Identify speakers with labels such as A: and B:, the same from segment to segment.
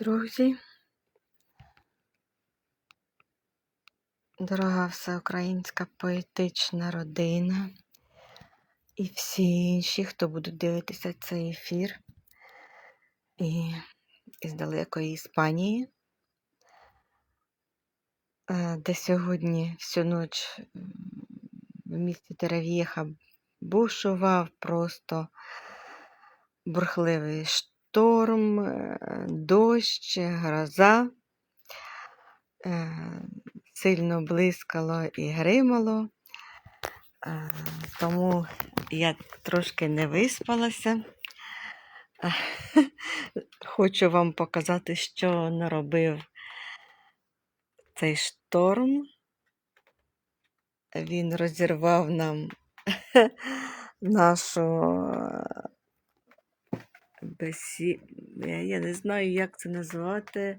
A: Друзі, дорога всеукраїнська поетична родина. І всі інші, хто будуть дивитися цей ефір. І із далекої Іспанії, е, де сьогодні всю ніч в місті Терав'єха бушував просто бурхливий шторм, е, дощ, гроза. Е, Сильно блискало і гримало, Е, тому я трошки не виспалася. Хочу вам показати, що наробив цей шторм. Він розірвав нам нашу бесі... я не знаю, як це назвати,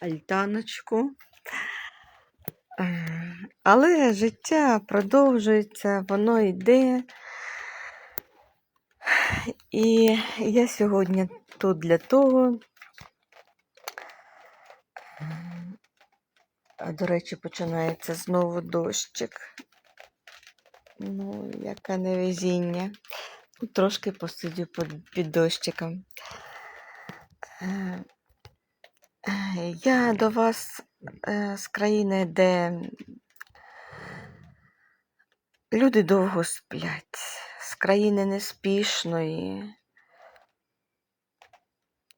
A: альтаночку. Е, Але життя продовжується, воно йде. І я сьогодні тут для того. А, до речі, починається знову дощик. Ну, яке невезіння. Трошки посидю під, під дощиком. Е, е, Я до вас е, з країни, де люди довго сплять, з країни неспішної.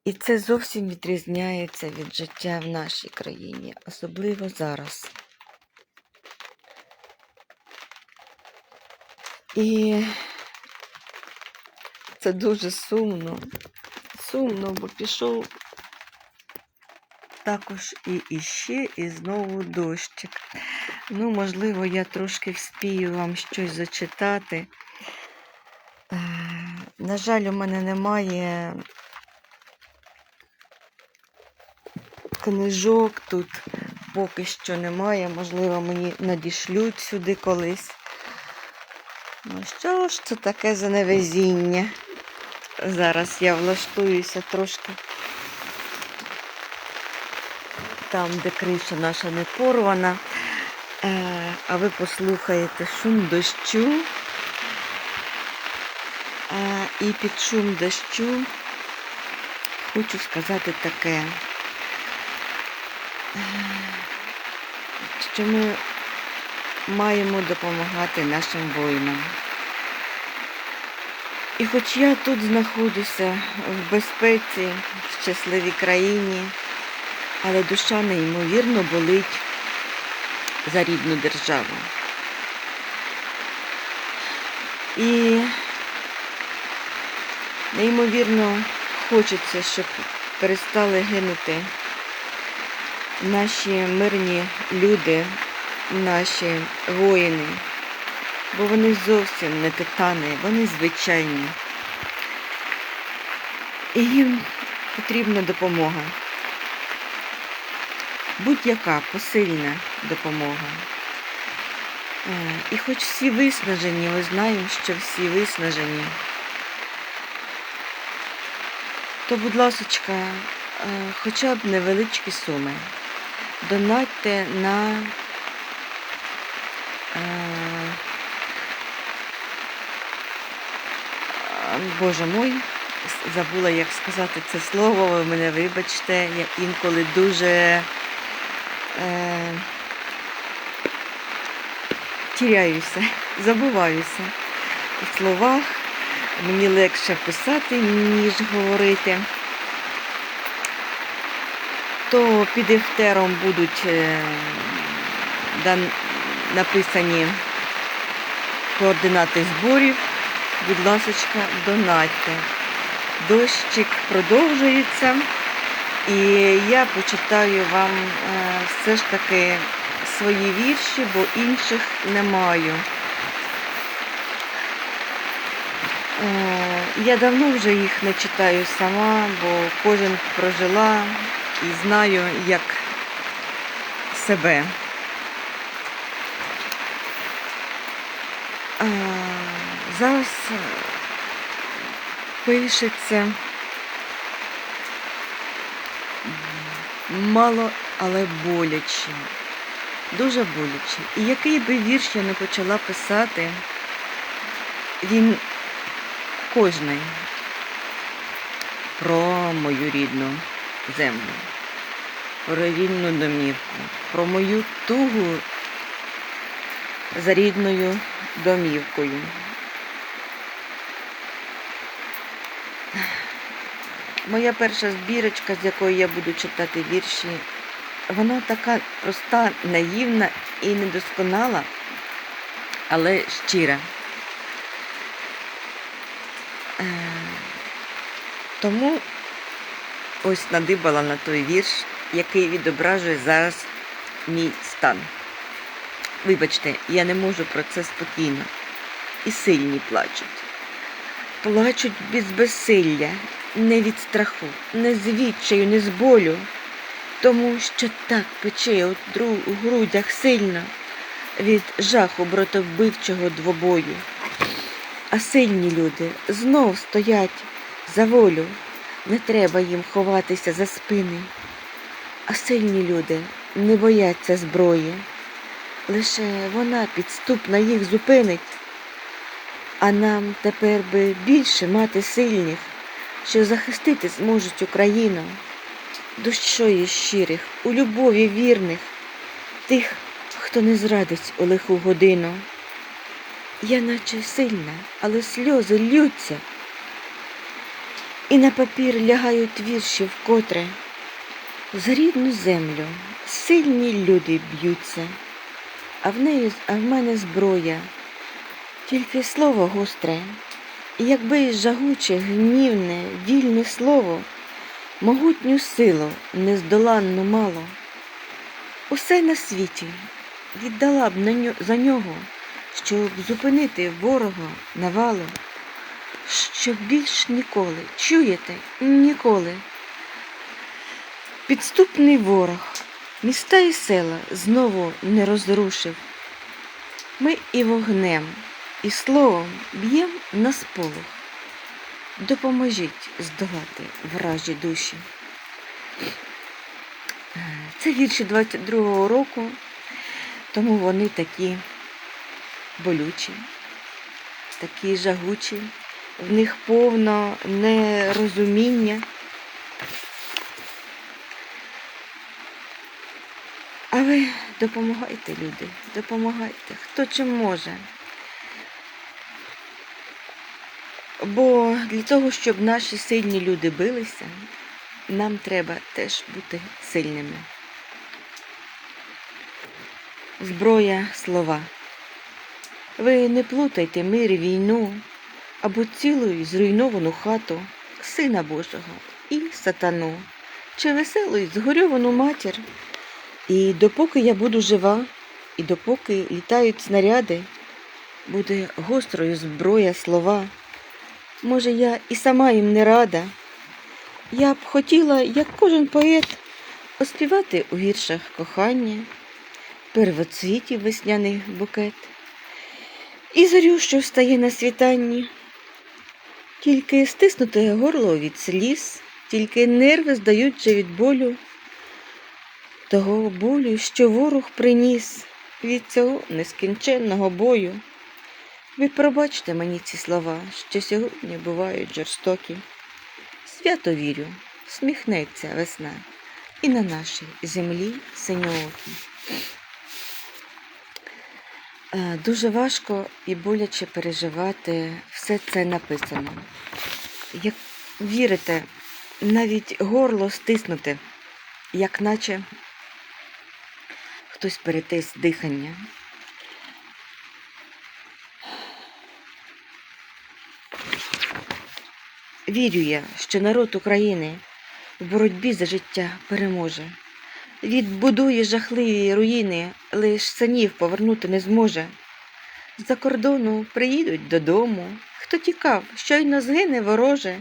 A: І це зовсім відрізняється від життя в нашій країні, особливо зараз. І це дуже сумно. Сумно, бо пішов також і іще, і знову дощик. Ну, можливо, я трошки вспію вам щось зачитати. Е, На жаль, у мене немає книжок тут поки що немає. Можливо, мені надішлють сюди колись. Ну що ж це таке за невезіння? Зараз я влаштуюся трошки там, де криша наша не порвана. Е, а ви послухаєте шум дощу. Е, і під шум дощу хочу сказати таке, е, що ми маємо допомагати нашим воїнам. І хоч я тут знаходжуся в безпеці, в щасливій країні, але душа неймовірно болить за рідну державу. І неймовірно хочеться, щоб перестали гинути наші мирні люди, наші воїни, бо вони зовсім не титани, вони звичайні. І їм потрібна допомога. Будь-яка посильна допомога. Е, І хоч всі виснажені, ми знаємо, що всі виснажені, то, будь ласочка, е, хоча б невеличкі суми. Донатьте на е, а, Боже мой, забула, як сказати це слово, ви мене вибачте, я інколи дуже е, тіряюся, забуваюся у словах. Мені легше писати, ніж говорити. То під ефтером будуть е, написані координати зборів. Будь ласочка, донатьте. Дощик продовжується. І я почитаю вам е, все ж таки свої вірші, бо інших не маю. Е, Я давно вже їх не читаю сама, бо кожен прожила і знаю, як себе. Зараз пишеться мало, але боляче. Дуже боляче. І який би вірш я не почала писати, він кожний про мою рідну землю, про рідну домівку, про мою тугу за рідною домівкою. Моя перша збірочка, з якої я буду читати вірші, вона така проста, наївна і недосконала, але щира. Е, Тому ось надибала на той вірш, який відображує зараз мій стан. Вибачте, я не можу про це спокійно. І сильні плачуть. Плачуть без безсилля, не від страху, не з відчаю, не з болю, тому що так пече у грудях сильно від жаху братовбивчого двобою. А сильні люди знов стоять за волю, не треба їм ховатися за спини. А сильні люди не бояться зброї, лише вона підступна їх зупинить. А нам тепер би більше мати сильних, що захистити зможуть Україну, душою щирих, у любові вірних, тих, хто не зрадить у лиху годину. Я наче сильна, але сльози ллються, і на папір лягають вірші вкотре. За рідну землю сильні люди б'ються, а в неї, а в мене зброя, тільки слово гостре, і якби жагуче, гнівне, вільне слово, могутню силу нездоланну мало, усе на світі віддала б за нього, щоб зупинити ворога навалу, щоб більш ніколи, чуєте, ніколи. Підступний ворог міста і села знову не розрушив. Ми і вогнем, і словом б'єм на сполох. Допоможіть здолати вражі душі. Це вірші 22-го року, тому вони такі болючі, такі жагучі, в них повно нерозуміння. А ви допомагайте, люди, допомагайте, хто чим може. Бо для того, щоб наші сильні люди билися, нам треба теж бути сильними. Зброя слова. Ви не плутайте мир і війну або цілу і зруйновану хату, Сина Божого і сатану, чи веселу і згорьовану матір. І допоки я буду жива, і допоки літають снаряди, буде гострою зброя слова. Може, я і сама їм не рада. Я б хотіла, як кожен поет, оспівати у віршах кохання, первоцвітів весняний букет, і зорю, що встає на світанні, тільки стиснуте горло від сліз, тільки нерви здаються від болю того болю, що ворог приніс від цього нескінченного бою. Ви пробачте мені ці слова, що сьогодні бувають жорстокі. Свято вірю, сміхнеться весна і на нашій землі синьоокі. Е, Дуже важко і боляче переживати все це написано. Як вірите, навіть горло стиснути, як наче хтось перетис дихання. Вірю я, що народ України в боротьбі за життя переможе. Відбудує жахливі руїни, лиш синів повернути не зможе. З-за кордону приїдуть додому, хто тікав, щойно згине вороже.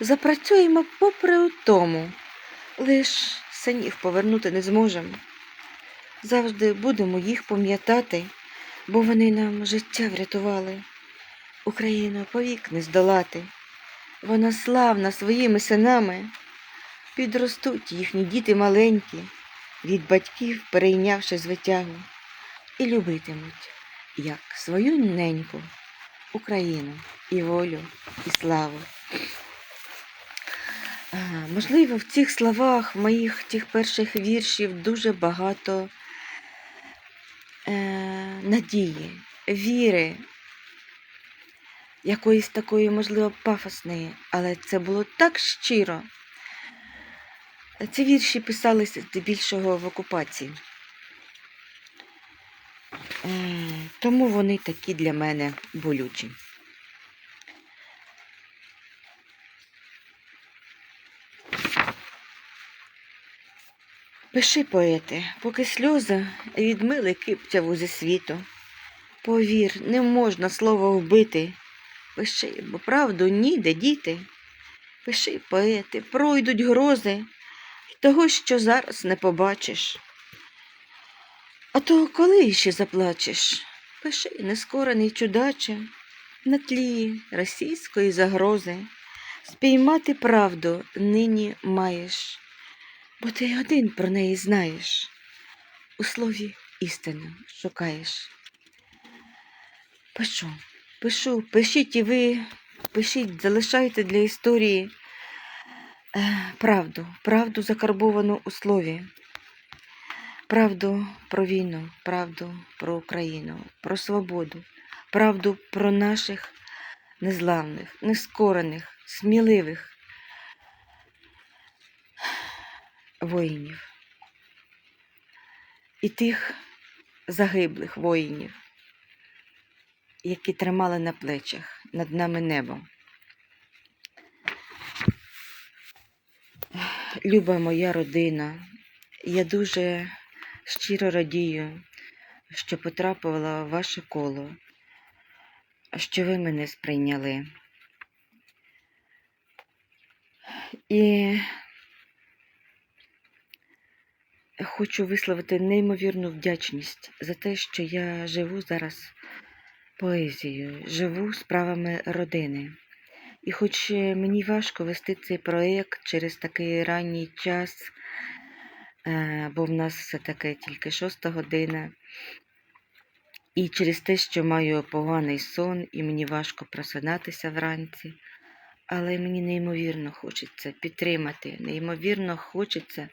A: Запрацюємо попри утому, лиш синів повернути не зможем. Завжди будемо їх пам'ятати, бо вони нам життя врятували. Україну повік не здолати. Вона славна своїми синами, підростуть їхні діти маленькі, від батьків перейнявши звитягу, і любитимуть, як свою неньку, Україну і волю, і славу. А, Можливо, в цих словах моїх тих перших віршів дуже багато е, надії, віри, якоїсь такої, можливо, пафосної, але це було так щиро. Ці вірші писалися здебільшого в окупації. Тому вони такі для мене болючі. Пиши, поете, поки сльози відмили киптяву зі світу. Повір, не можна слово вбити. Пиши, бо правду ніде діти. Пиши, поети, пройдуть грози, того, що зараз не побачиш. А то коли ще заплачеш? Пиши, нескорений чудаче, на тлі російської загрози. Спіймати правду нині маєш, бо ти один про неї знаєш. У слові істину шукаєш. Пишу, пишу, пишіть і ви, пишіть, залишайте для історії е, правду, правду закарбовану у слові. Правду про війну, правду про Україну, про свободу, правду про наших незламних, нескорених, сміливих воїнів і тих загиблих воїнів, які тримали на плечах над нами небо. Люба моя родина, я дуже щиро радію, що потрапила в ваше коло, що ви мене сприйняли. І хочу висловити неймовірну вдячність за те, що я живу зараз поезією, живу справами родини. І хоч мені важко вести цей проєкт через такий ранній час, е, бо в нас все таки тільки шоста година, і через те, що маю поганий сон, і мені важко просинатися вранці, але мені неймовірно хочеться підтримати, неймовірно хочеться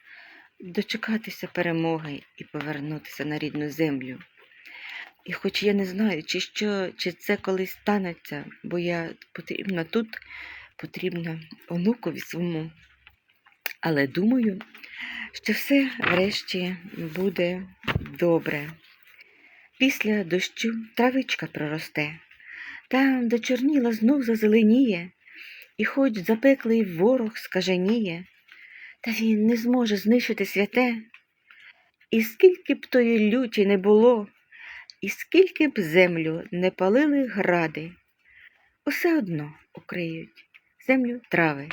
A: дочекатися перемоги і повернутися на рідну землю. І хоч я не знаю, чи що, чи це колись станеться, бо я потрібна тут, потрібна онукові своєму. Але думаю, що все врешті буде добре. Після дощу травичка проросте, там, де чорніла, знов зазеленіє, і хоч запеклий ворог скаженіє, та він не зможе знищити святе. І скільки б тої люті не було, і скільки б землю не палили гради, усе одно укриють землю трави,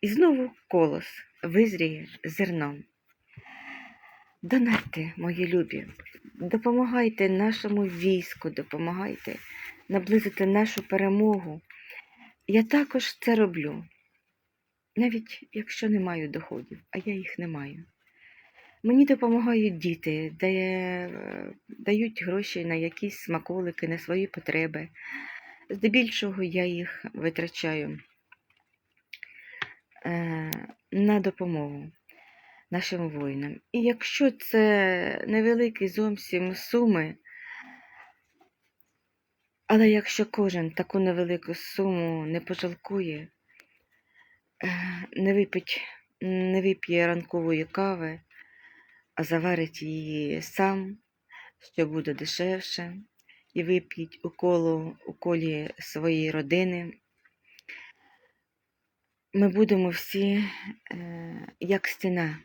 A: і знову колос визріє зерном. Донатьте, мої любі, допомагайте нашому війську, допомагайте наблизити нашу перемогу. Я також це роблю, навіть якщо не маю доходів, а я їх не маю. Мені допомагають діти, дає, дають гроші на якісь смаколики, на свої потреби. Здебільшого я їх витрачаю е, на допомогу нашим воїнам. І якщо це невеликі зовсім суми, але якщо кожен таку невелику суму не пожалкує, е, не випить, не вип'є ранкової кави, а заварить її сам, що буде дешевше, і вип'ють у коло у колі своєї родини. Ми будемо всі е, як стіна,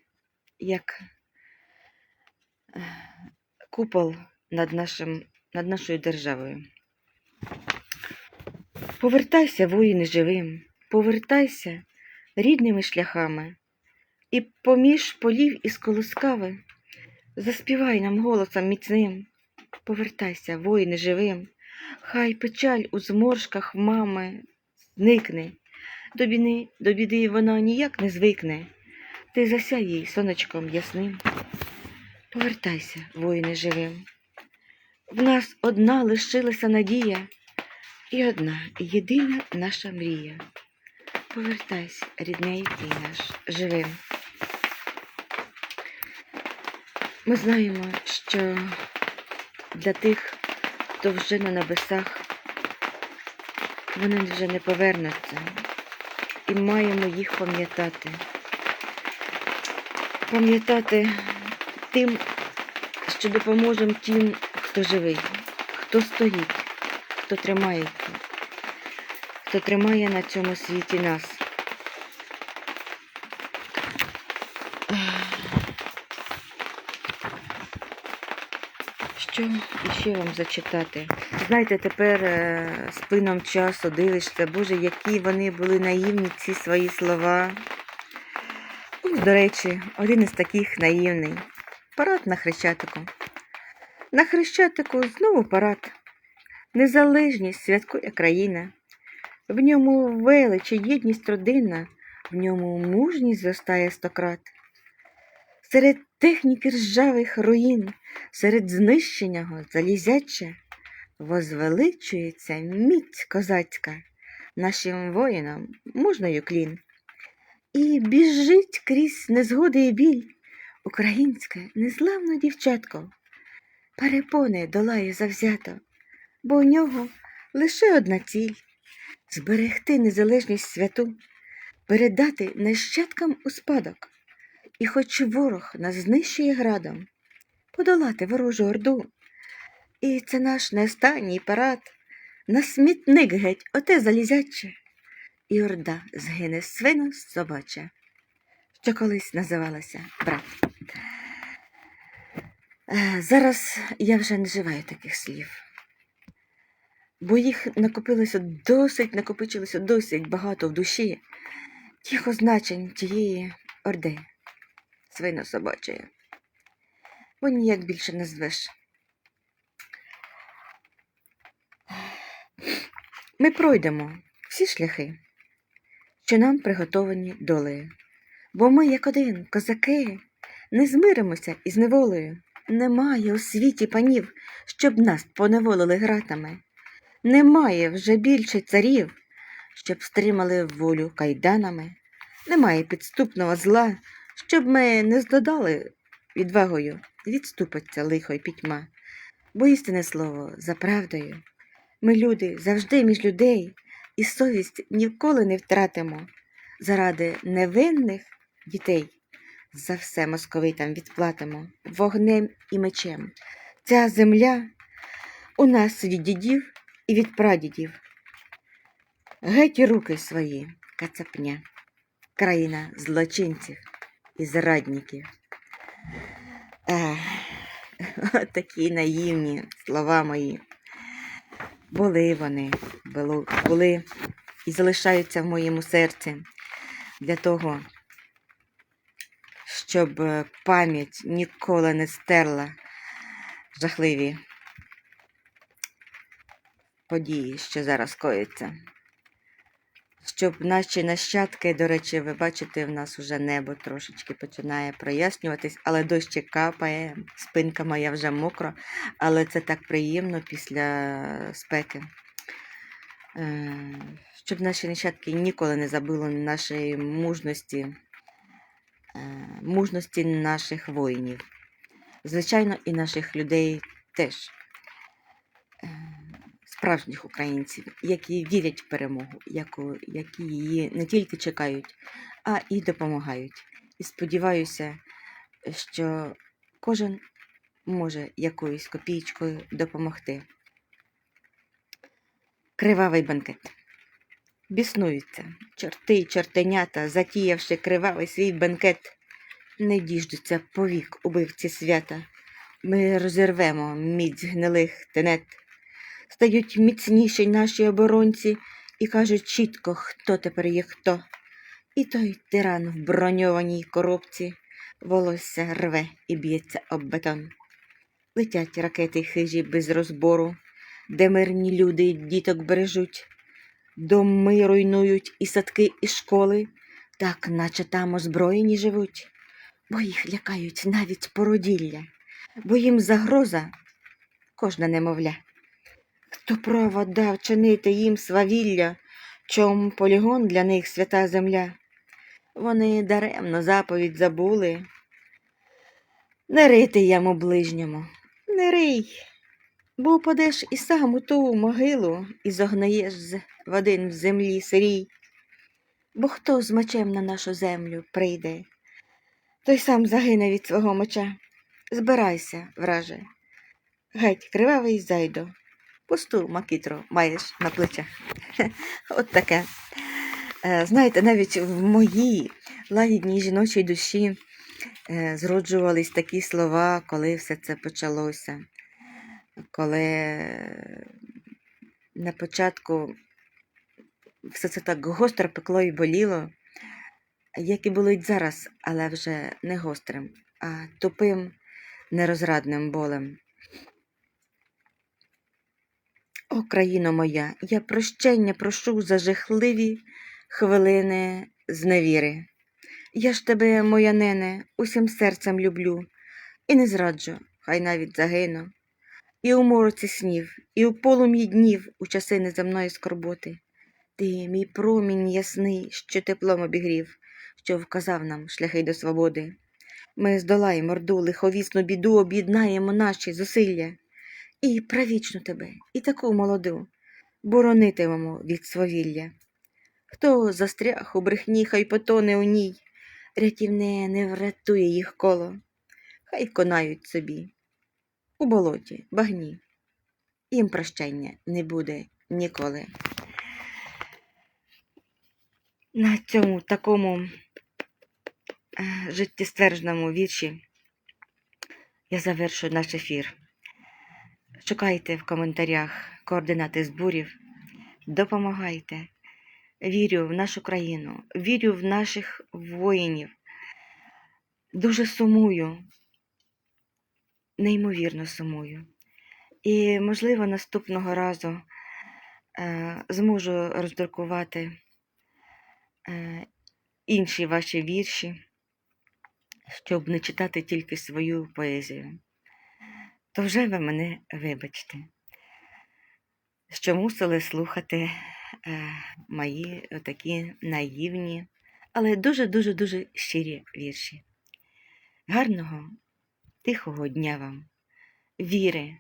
A: як е, купол над, нашим, над нашою державою. Повертайся, воїни живим, повертайся рідними шляхами, і поміж полів із колоскави заспівай нам голосом міцним. Повертайся, воїни живим, хай печаль у зморшках мами зникне. До біди, до біди вона ніяк не звикне. ти засяй їй сонечком ясним. Повертайся, воїне живим. В нас одна лишилася надія і одна єдина наша мрія. Повертайся, рідненький наш, живим. Ми знаємо, що для тих, хто вже на небесах, вони вже не повернуться, і маємо їх пам'ятати. Пам'ятати тим, що допоможемо тим, хто живий, хто стоїть, хто тримається, хто тримає на цьому світі нас. Що іще вам зачитати? Знаєте, тепер е, з плином часу дивишся, Боже, які вони були наївні, ці свої слова. Ось, До речі, один із таких наївний. Парад на Хрещатику. На Хрещатику знову парад. Незалежність святкує країна. В ньому велич і єдність родинна, в ньому мужність зростає стократ. Серед техніки ржавих руїн, серед знищеного залізяча, возвеличується міць козацька, нашим воїнам мужною клін. І біжить крізь незгоди і біль українське незламне дівчатко, перепони долає завзято, бо у нього лише одна ціль зберегти незалежність святу, передати нащадкам у спадок. І хоч ворог нас знищує градом, подолати ворожу орду. І це наш не останній парад, на смітник геть оте залізяче, і орда згине свино собача, що колись називалася брат. Е, Зараз я вже не вживаю таких слів, бо їх накопилося досить, накопичилося досить багато в душі тих означень тієї орди свино собачої. Бо ніяк більше не звеш. Ми пройдемо всі шляхи, що нам приготовані долею. Бо ми, як один, козаки, не змиримося із неволею. Немає у світі панів, щоб нас поневолили гратами. Немає вже більше царів, щоб стримали волю кайданами. Немає підступного зла, щоб ми не здодали відвагою, відступиться лихо й пітьма. Бо істинне слово за правдою. Ми, люди, завжди між людей, і совість ніколи не втратимо. Заради невинних дітей за все московитам відплатимо вогнем і мечем. Ця земля у нас від дідів і від прадідів. Геть руки свої, кацапня, країна злочинців і зрадників. От такі наївні слова мої. Були вони, були і залишаються в моєму серці для того, щоб е, пам'ять ніколи не стерла жахливі події, що зараз коїться. Щоб наші нащадки, до речі, ви бачите, в нас вже небо трошечки починає прояснюватись, але дощик капає, спинка моя вже мокра, але це так приємно після спеки. Е, Щоб наші нащадки ніколи не забули нашої мужності, е, мужності наших воїнів. Звичайно, і наших людей теж. Справжніх українців, які вірять в перемогу, які її не тільки чекають, а і допомагають. І сподіваюся, що кожен може якоюсь копійкою допомогти. Кривавий банкет. Біснуються чорти й чортенята, затіявши кривавий свій бенкет. Не діждуться повік убивці свята. Ми розірвемо міць гнилих тенет. Стають міцніші наші оборонці і кажуть чітко, хто тепер є хто. І той тиран в броньованій коробці волосся рве і б'ється об бетон. Летять ракети хижі без розбору, де мирні люди діток бережуть, доми руйнують і садки, і школи, Так, наче там озброєні живуть, бо їх лякають навіть породілля, бо їм загроза кожна немовля. Хто право дав чинити їм свавілля, чом полігон для них свята земля? Вони даремно заповідь забули. Не рити яму ближньому, не рий, бо упадеш і сам у ту могилу і зогноєш з- один в землі сирій. Бо хто з мечем на нашу землю прийде, той сам загине від свого меча. Збирайся, враже. Геть, кривавий зайдо, пусту макітру маєш на плечах. От таке. Е, Знаєте, навіть в моїй лагідній жіночій душі е, зроджувались такі слова, коли все це почалося. Коли на початку все це так гостро пекло і боліло, як і болить зараз, але вже не гострим, а тупим, нерозрадним болем. О, країно моя, я прощення прошу за жахливі хвилини зневіри. Я ж тебе, моя нене, усім серцем люблю, і не зраджу, хай навіть загину. І у мороці снів, і у полум'ї днів у часи неземної скорботи. Ти, мій промінь ясний, що теплом обігрів, що вказав нам шляхи до свободи. Ми здолаємо орду, лиховісну біду, об'єднаємо наші зусилля. І правічну тебе, і таку молоду, боронитимемо від свавілля. Хто застряг у брехні, хай потоне у ній, рятівне не врятує їх коло, хай конають собі у болоті, багні. Їм прощення не буде ніколи. На цьому такому е, життєствердженому вірші я завершу наш ефір. Шукайте в коментарях координати зборів, допомагайте. Вірю в нашу країну, вірю в наших воїнів. Дуже сумую, неймовірно сумую. І, можливо, наступного разу е, зможу роздрукувати е, інші ваші вірші, щоб не читати тільки свою поезію. То вже ви мене вибачте, що мусили слухати е, мої такі наївні, але дуже-дуже дуже щирі вірші. Гарного, тихого дня вам, віри,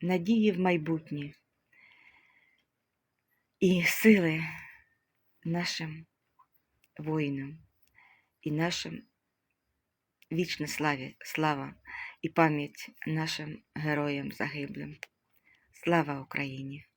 A: надії в майбутнє і сили нашим воїнам і нашим вічна славі, слава і пам'ять нашим героям загиблим. Слава Україні!